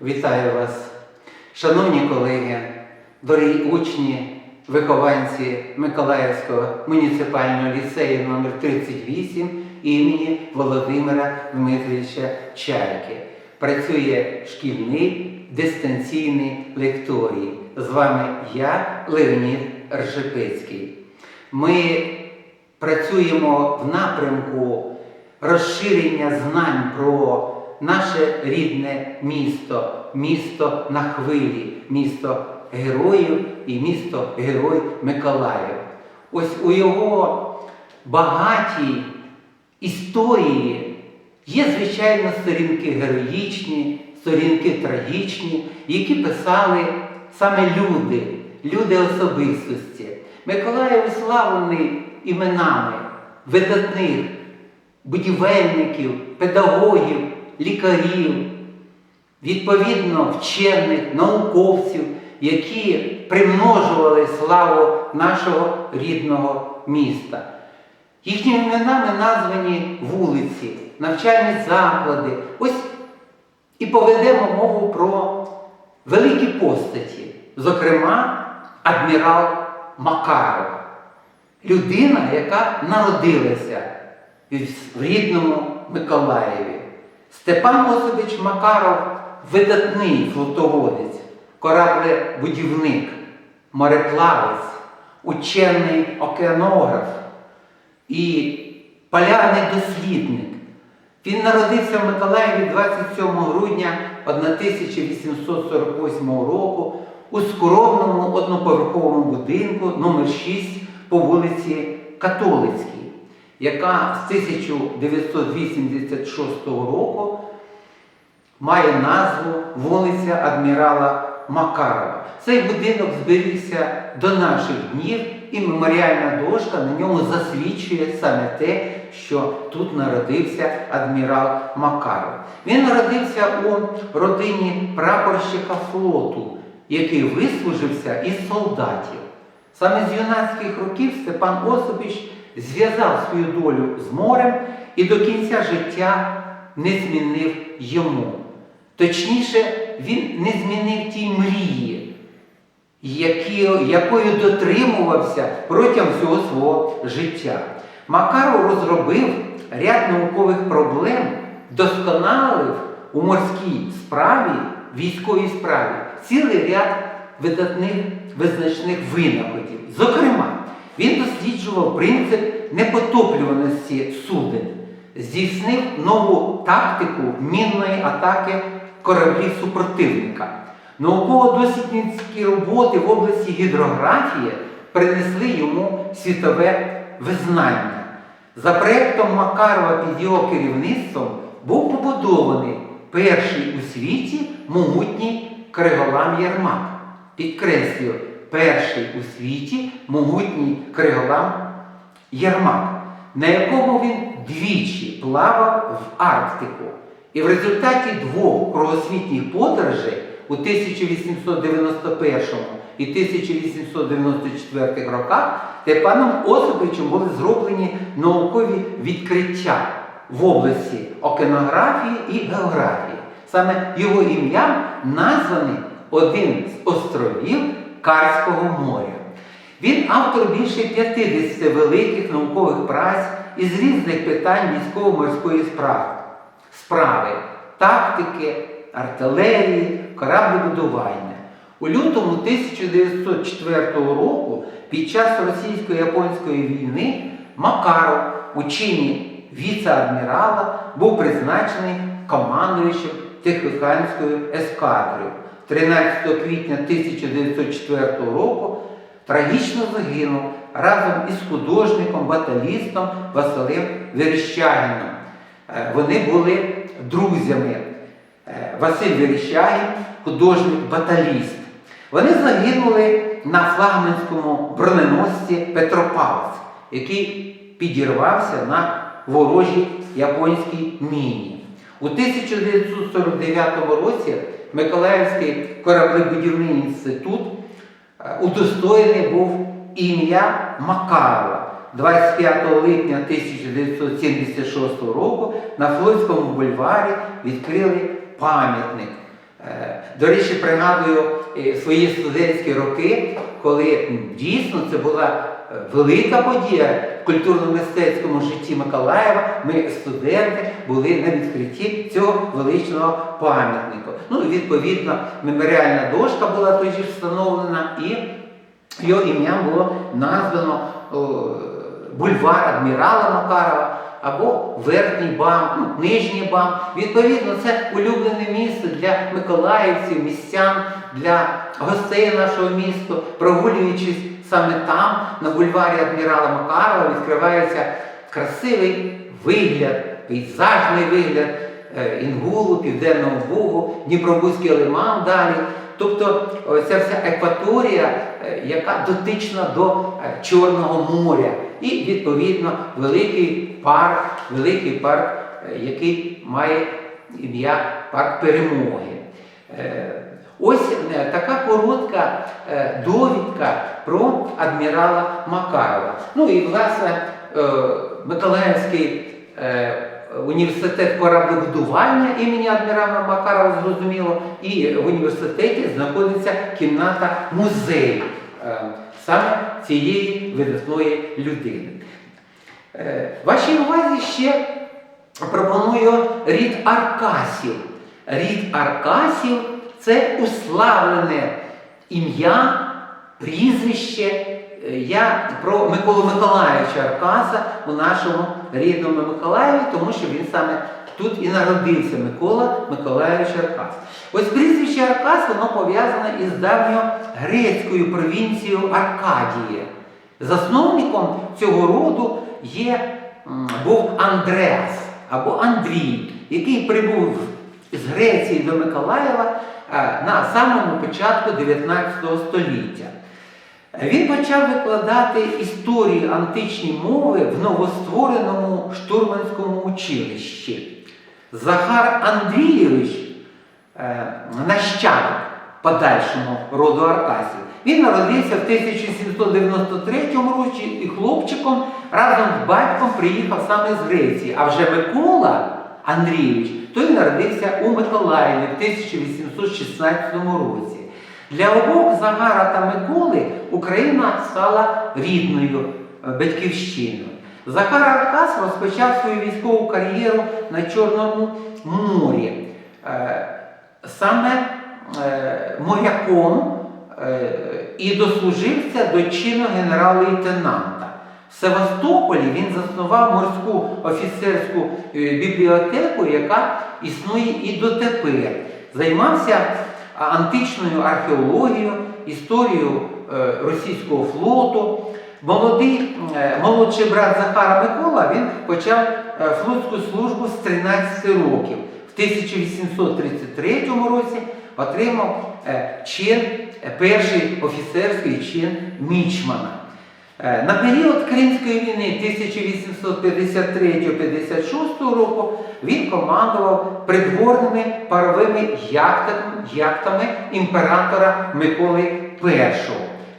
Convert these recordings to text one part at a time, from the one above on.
Вітаю вас, шановні колеги, дорогі учні, вихованці Миколаївського муніципального ліцею номер 38 імені Володимира Дмитровича Чайки. Працює шкільний дистанційний лекторій. З вами я, Леонід Ржепецький. Ми працюємо в напрямку розширення знань про наше рідне місто, місто на хвилі, місто героїв і місто Герой Миколаїв. Ось у його багатій історії є, звичайно, сторінки героїчні, сторінки трагічні, які писали саме люди, люди особистості. Миколаїв уславлений іменами видатних будівельників, педагогів, лікарів, відповідно вчених, науковців, які примножували славу нашого рідного міста. Їхніми іменами названі вулиці, навчальні заклади. Ось і поведемо мову про великі постаті, зокрема, адмірал Макаров, людина, яка народилася в рідному Миколаєві. Степан Осипович Макаров видатний флотоводець, кораблебудівник, мореплавець, учений океанограф і полярний дослідник. Він народився в Миколаєві 27 грудня 1848 року у скромному одноповерховому будинку номер 6 по вулиці Католицькій, яка з 1986 року має назву вулиця Адмірала Макарова. Цей будинок зберігся до наших днів, і меморіальна дошка на ньому засвідчує саме те, що тут народився адмірал Макаров. Він народився у родині прапорщика флоту, який вислужився із солдатів. Саме з юнацьких років Степан Осипович зв'язав свою долю з морем і до кінця життя не змінив йому. Точніше, він не змінив тій мрії, якою дотримувався протягом всього свого життя. Макаров розробив ряд наукових проблем, досконалив у морській справі, військовій справі цілий ряд видатних визначних винаходів. Зокрема, він досліджував принцип непотоплюваності суден, здійснив нову тактику мінної атаки кораблів супротивника. Науково-дослідницькі роботи в області гідрографії принесли йому світове визнання. За проєктом Макарова під його керівництвом був побудований перший у світі могутній Криголам Єрмак. Підкреслюю, перший у світі могутній Криголам Єрмак, на якому він двічі плавав в Арктику. І в результаті двох кругосвітніх подорожей у 1891 і 1894 роках Степаном Осиповичем були зроблені наукові відкриття в області океанографії і географії. Саме його ім'ям названий один з островів Карського моря. Він автор більше 50 великих наукових праць із різних питань військово-морської справи, тактики, артилерії, кораблебудування. У лютому 1904 року під час російсько-японської війни Макаров у чині віце-адмірала був призначений командуючим Тихоокеанською ескадрою. 13 квітня 1904 року трагічно загинув разом із художником, баталістом Василем Верещагіном. Е, Вони були друзями. Е, Василь Верещагін, художник-баталіст. Вони загинули на флагманському броненосці Петропавловськ, який підірвався на ворожій японській міні. У 1949 році Миколаївський кораблебудівний інститут е, удостоєний був ім'я Макарова. 25 липня 1976 року на Флотському бульварі відкрили пам'ятник Е, До речі, пригадую е, свої студентські роки, коли дійсно це була велика подія в культурно-мистецькому житті Миколаєва. Ми, студенти, були на відкритті цього величного пам'ятника. Ну, і, відповідно, меморіальна дошка була тоді встановлена, і його ім'ям було названо бульвар адмірала Макарова або Верхній бам, ну, Нижній бам. Відповідно, це улюблене місце для миколаївців, містян, для гостей нашого міста. Прогулюючись саме там, на бульварі адмірала Макарова, відкривається красивий вигляд, пейзажний вигляд Інгулу, Південного Бугу, Дніпробузький лиман далі. Тобто ця вся екваторія, е, яка дотична до е, Чорного моря. І відповідно великий парк, великий парк, е, який має ім'я Парк Перемоги. Е, Ось е, така коротка е, довідка про адмірала Макарова. Ну і власне е, Миколаївський е, університет кораблебудування імені адмірала Макарова, зрозуміло, і в університеті знаходиться кімната музею е, саме цієї видатної людини. Е, Вашій увазі ще пропоную рід Аркасів. Рід Аркасів це уславлене ім'я, прізвище. Я про Миколу Миколаївича Аркаса у нашому рідному Миколаєві, тому що він саме тут і народився Микола Миколаївич Аркас. Ось прізвище Аркас воно пов'язане із давньогрецькою провінцією Аркадія. Засновником цього роду є, був Андреас або Андрій, який прибув з Греції до Миколаєва е, на самому початку 19 століття. Він почав викладати історію античної мови в новоствореному штурманському училищі. Захар Андрійович, е, нащадок подальшому роду Аркасів, він народився в 1793 році і хлопчиком разом з батьком приїхав саме з Греції. А вже Микола Андрійович той народився у Миколаєві в 1816 році. Для обох Загара та Миколи Україна стала рідною е, батьківщиною. Захар Аркас розпочав свою військову кар'єру на Чорному морі. Е, Саме е, моряком і дослужився до чину генерал-лейтенанта. В Севастополі він заснував морську офіцерську бібліотеку, яка існує і дотепер. Займався античною археологією, історією е, російського флоту. Молодий, е, молодший брат Захара Микола він почав е, флотську службу з 13 років. В 1833 році отримав чин, перший офіцерський чин мічмана. Е, На період Кримської війни 1853-56 року він командував придворними паровими яхтами імператора Миколи І.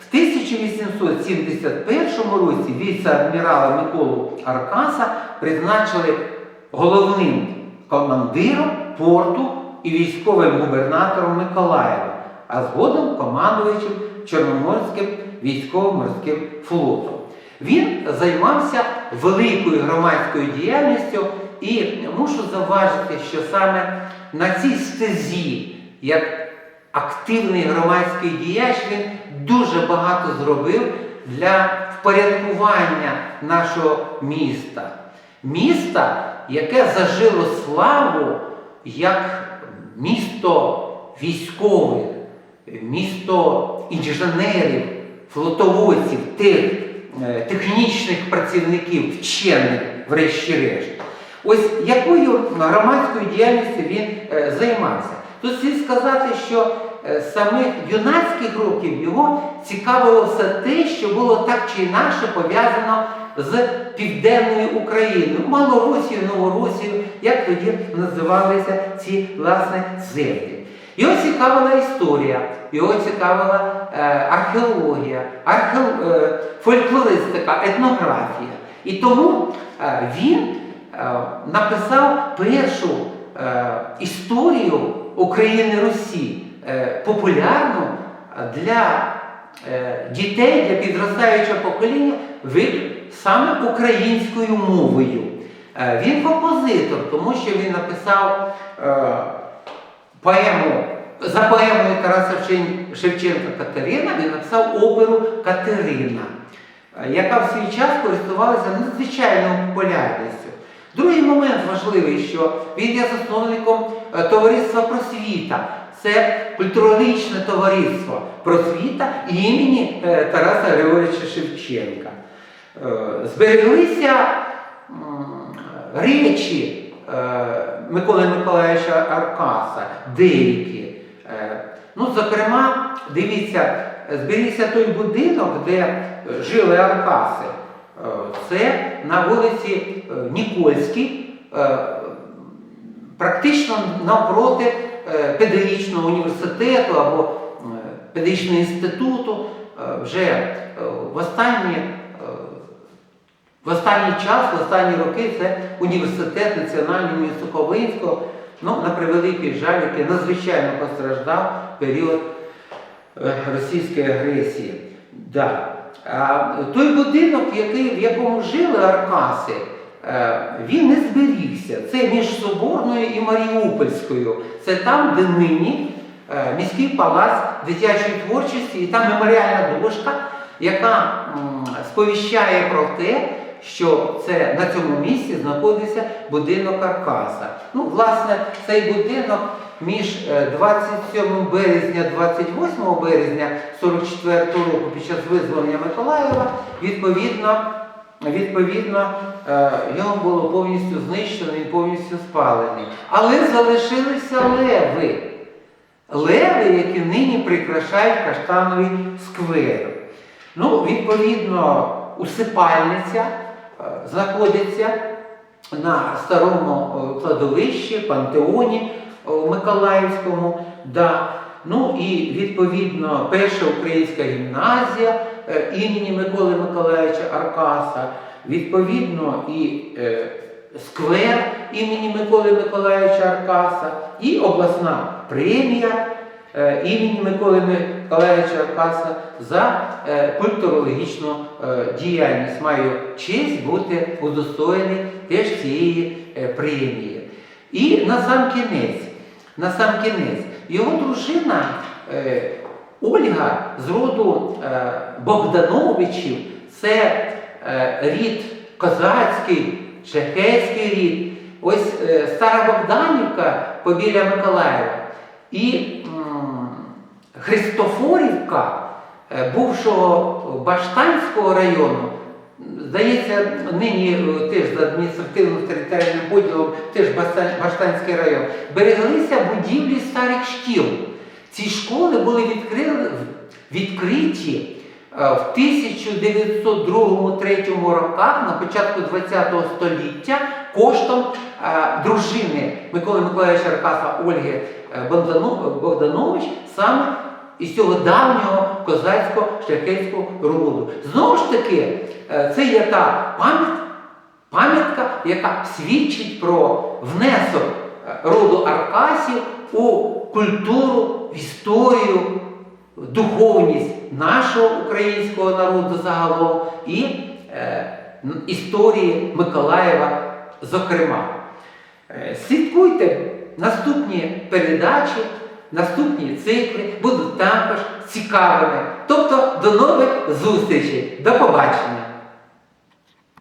В 1871 році віце-адмірала Миколу Аркаса призначили головним командиром порту і військовим губернатором Миколаєва, а згодом командуючим Чорноморським військово-морським флотом. Він займався великою громадською діяльністю і мушу заважити, що саме на цій стезі, як активний громадський діяч, він дуже багато зробив для впорядкування нашого міста. Міста, яке зажило славу як місто військових, місто інженерів, флотоводців, тих е, технічних працівників, вчених, врешті-решт. Ось якою громадською діяльністю він е, займався. Тут слід сказати, що е, самих юнацьких років його цікавило все те, що було так чи інакше пов'язано з Південною Україною, Малоросією, Новоросією, як тоді називалися ці власне землі. Його цікавила історія, його цікавила е, археологія, архе, е, фольклористика, етнографія. І тому е, він е, написав першу е, історію України Русі е, популярну для е, дітей, для підростаючого покоління саме українською мовою. Е, він композитор, тому що він написав е, поему. За поемою Тараса Шевченка Катерина він написав оперу Катерина, е, яка в свій час користувалася надзвичайною популярністю. Другий момент важливий, що він є засновником е, товариства просвіта. Це культурологічне товариство просвіта імені е, Тараса Григоровича Шевченка. Збереглися речі Миколи Миколаївича Аркаса, деякі. Е, Ну, зокрема, дивіться, зберігся той будинок, де е, жили Аркаси. Е, Це на вулиці е, Нікольській, е, практично навпроти е, педагогічного університету або е, педагогічного інституту. Е, Вже е, в останні е, в останній час, в останні роки це університет національного імені Суховинського, ну, на превеликий жаль, який надзвичайно постраждав період е, російської агресії. Да. А той будинок, який, в якому жили Аркаси, е, він не зберігся. Це між Соборною і Маріупольською. Це там, де нині е, міський палац дитячої творчості, і там меморіальна дошка, яка сповіщає про те, що це на цьому місці знаходиться будинок Аркаса. Ну, власне, цей будинок між е, 27 березня 28 березня 44 року під час визволення Миколаєва, відповідно, відповідно е, його було повністю знищено, він повністю спалений. Але залишилися леви. Леви, які нині прикрашають каштановий сквер. Ну, відповідно, усипальниця е, знаходиться на старому е, кладовищі, пантеоні е, у Миколаївському. Да. Ну і відповідно перша українська гімназія імені Миколи Миколаївича Аркаса, відповідно і сквер імені Миколи Миколаївича Аркаса, і обласна премія імені Миколи Миколаївича Аркаса за е, культурологічну е, діяльність. Маю честь бути удостоєний теж цієї е, премії. І на сам кінець, на сам кінець, його дружина е, Ольга з роду е, Богдановичів, це е, рід козацький, шляхетський рід. Ось е, Стара Богданівка побіля Миколаєва і Христофорівка е, бувшого Баштанського району. Здається, нині е, теж за адміністративним територіальним поділом теж Баштанський район, береглися будівлі старих шкіл. Ці школи були відкриті е, в 1902-1903 роках, на початку ХХ століття, коштом дружини Миколи Миколаївича Аркаса Ольги Богданович саме із цього давнього козацького шляхетського роду. Знову ж таки, е, це є та пам'ять, пам'ятка, яка свідчить про внесок е, роду Аркасів у культуру, в історію, духовність нашого українського народу загалом і е, історії Миколаєва, зокрема. Е, Слідкуйте наступні передачі, наступні цикли будуть також цікавими. Тобто до нових зустрічей. До побачення!